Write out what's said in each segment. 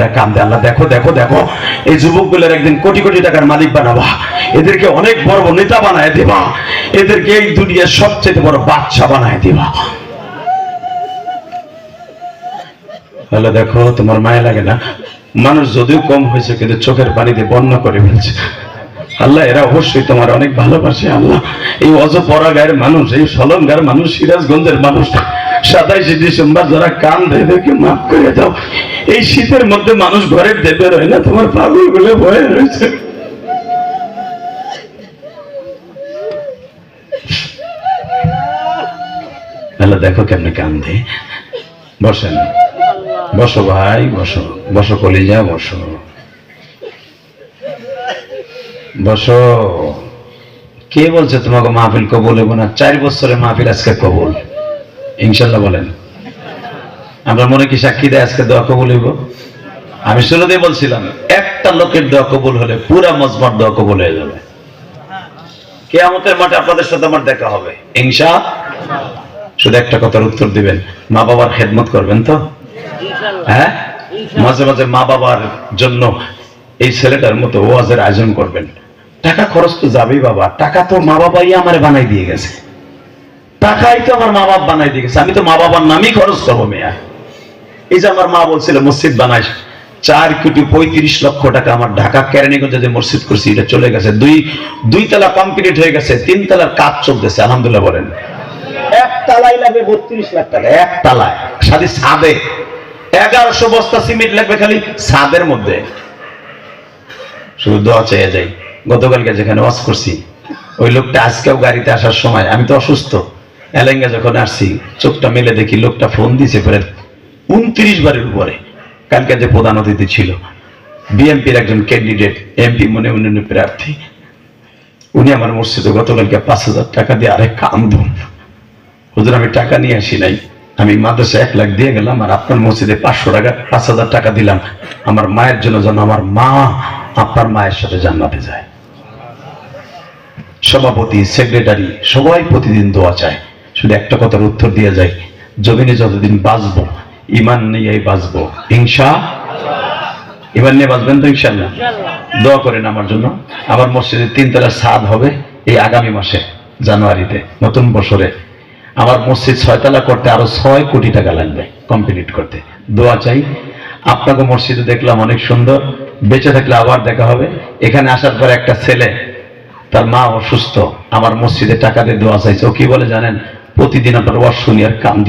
মায়েরা কান্দে। আল্লাহ, দেখো দেখো দেখো, এই যুবকগুলোর একদিন কোটি কোটি টাকার মালিক বানাবা। এদেরকে অনেক বড় বড় নেতা বানায় দিবা। এদেরকে এই দুনিয়ার সবচেয়ে বড় বাচ্চা বানায় দিবা। তাহলে দেখো, তোমার মায়া লাগে না? মানুষ যদিও কম হয়েছে, কিন্তু চোখের পানিতে বন্যা করে ফেলছে। আল্লাহ, এরা অবশ্যই তোমার অনেক ভালোবাসে, আল্লাহ। এই অজপরা গায়ের মানুষ, এই সলঙ্গার মানুষ, সিরাজগঞ্জের মানুষ, সাতাইশে ডিসেম্বর যারা কান দেয় মাফ করে দাও। এই শীতের মধ্যে মানুষ ঘরের দেবে রয় না, তোমার পাগলগুলো ভয়ে রয়েছে। দেখো কেমনে কান্দে। বসেন। বসো ভাই, বসো। বসো কলিজা, বসো। বসো। কে বলছে তোমাকে মাহফিল কবুল হব না? চার বছরে মাহফিল আজকে কবুল। ইনশাল্লাহ বলেন। আমরা মনে কি সাক্ষী দেয়, আজকে দোয়া কবুল হইব। আমি শুরুতে বলছিলাম, একটা লোকের দোয়া কবুল হলে পুরা মজমার দোয়া কবুল হয়ে যাবে। কেয়ামতের মাঠে আপনাদের সাথে আমার দেখা হবে, ইনশা শুধু একটা কথার উত্তর দিবেন, মা বাবার খেদমত করবেন তো? হ্যাঁ? মাঝে মাঝে মা বাবার জন্য এই ছেলেটার মতো ওয়াজের আয়োজন করবেন। টাকা খরচ তো যাবেই বাবা, টাকা তো মা বাবাই আমার বানাই দিয়ে গেছে। টাকাই তো আমার মা বাপ বানাই দিয়ে গেছে, আমি তো মা বাবার নামই খরচ করব মেয়া। এই যে আমার মা বলছিল, মসজিদ বানাই চার কোটি পঁয়ত্রিশ লক্ষ টাকা আমার ঢাকা কেরানীগঞ্জে যে মসজিদ করছি, এটা চলে গেছে। দুই দুই তলা কমপ্লিট হয়ে গেছে, তিন তলার কাজ চলতেছে, আলহামদুলিল্লাহ বলেন। এক লাগবে বত্রিশ লাখ টাকা, এক তালায়। সাথে ছাদে। এগারোশো বস্তা সিমেন্ট লাগবে খালি ছাদের মধ্যে। শুধু দোয়া চেয়ে যাই। গতকালকে যেখানে ওয়াজ করছি, ওই লোকটা আজকেও গাড়িতে আসার সময়, আমি তো অসুস্থ। এলেঙ্গা যখন আসছি, চোখটা মেলে দেখি, লোকটা ফোন দিছে প্রায় উনত্রিশ বারের উপরে। কালকে যে প্রধান অতিথি ছিল, বিএনপির একজন ক্যান্ডিডেট এমপি মনে মনে প্রার্থী, উনি আমার মসজিদে গতকালকে পাঁচ হাজার টাকা দিয়ে আরেক কান্দন হুজুর, আমি টাকা নিয়ে আসি নাই। আমি মাদ্রাসা এক লাখ দিয়ে গেলাম আর আপনার মসজিদে পাঁচশো টাকা, পাঁচ হাজার টাকা দিলাম। আমার মায়ের জন্য যেন আমার মা আপনার মায়ের সাথে জান্নাতে যায়। সভাপতি সেক্রেটারি সবাই প্রতিদিন দোয়া চায়। শুধু একটা কথার উত্তর দিয়ে যায় জমিনে যতদিন বাঁচবো ইমান নিয়ে বাঁচবো। হিংসা? ইমান নিয়ে বাঁচবেন তো ইনশাল্লাহ দোয়া করেন আমার জন্য। আমার মসজিদে তিনতলা সাদ হবে এই আগামী মাসে জানুয়ারিতে নতুন বছরে। আমার মসজিদ ছয়তলা করতে আরও ছয় কোটি টাকা লাগবে কমপ্লিট করতে। দোয়া চাই। আপনাকে মসজিদে দেখলাম অনেক সুন্দর। বেঁচে থাকলে আবার দেখা হবে। এখানে আসার পর একটা ছেলে তার মা অসুস্থ। আমার মসজিদে টাকা দিয়ে দোয়া চাইছে। ও কি বলে জানেন? প্রতিদিন আপনার শুনি আর কাম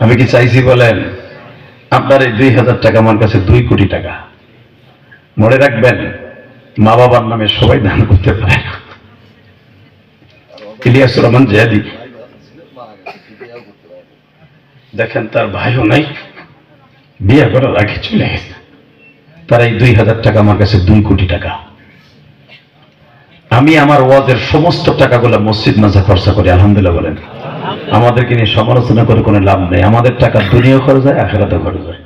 আমি কি চাইছি বলেন আপনার এই দুই হাজার টাকা আমার কাছে দুই কোটি টাকা। মনে রাখবেন মা বাবার নামে সবাই দান করতে পারে না। ইলিয়াস রহমান জেহাদি। দেখেন তার ভাইও নাই বিয়ে করার আগে চলে গেছে। তার এই দুই হাজার টাকা আমার কাছে দুই কোটি টাকা। আমি আমার ওয়াজের সমস্ত টাকাগুলো মসজিদ মাঝে খরচা করি আলহামদুলিল্লাহ বলেন। আমাদেরকে নিয়ে সমালোচনা করে কোনো লাভ নেই। আমাদের টাকা দুনিয়া খরচ হয় আখেরাতে খরচ হয়।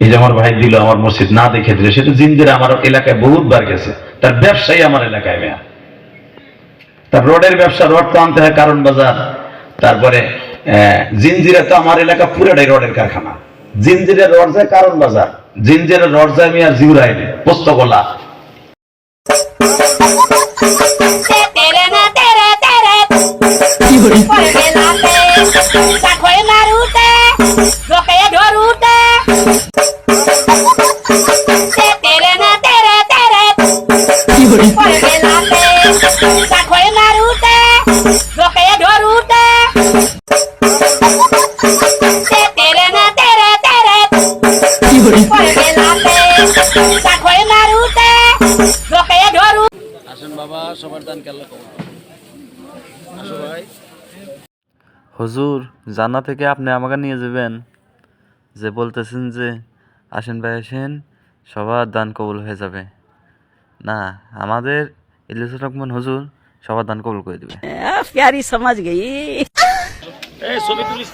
এই যে আমার ভাই দিল আমার মসজিদ না দেখে দিল সেটা জিন্দিরা আমার এলাকায় বহুতবার গেছে। তার ব্যবসায়ী আমার এলাকায় মেয়া। তার রোডের ব্যবসা রড তো আনতে হয় কারণ বাজার। তারপরে আহ, জিঞ্জিরা তো আমার এলাকা পুরাটাই রডের কারখানা। জিঞ্জিরা রড যায় কারণ বাজার। জিঞ্জিরা রড যায় মিয়া জিউরাইনে Postogola Takoy marute, lokaya dorute. Tere na tere tere. Korbe late, takoy marute, lokaya dorute. Tere na tere tere. Korbe late, takoy marute, lokaya dorute. Asan baba, sobar dan kalau kau. Asan bye. হুজুর জানা থেকে আপনি আমাকে নিয়ে যাবেন। যে বলতেছেন যে আসেন ভাই আসেন সবার দান কবুল হয়ে যাবে। না আমাদের ইলিয়াস রহমান হুজুর সবার দান কবুল করে দেবে। হ্যাঁ, সমাজ গেই। ছবি তুলিস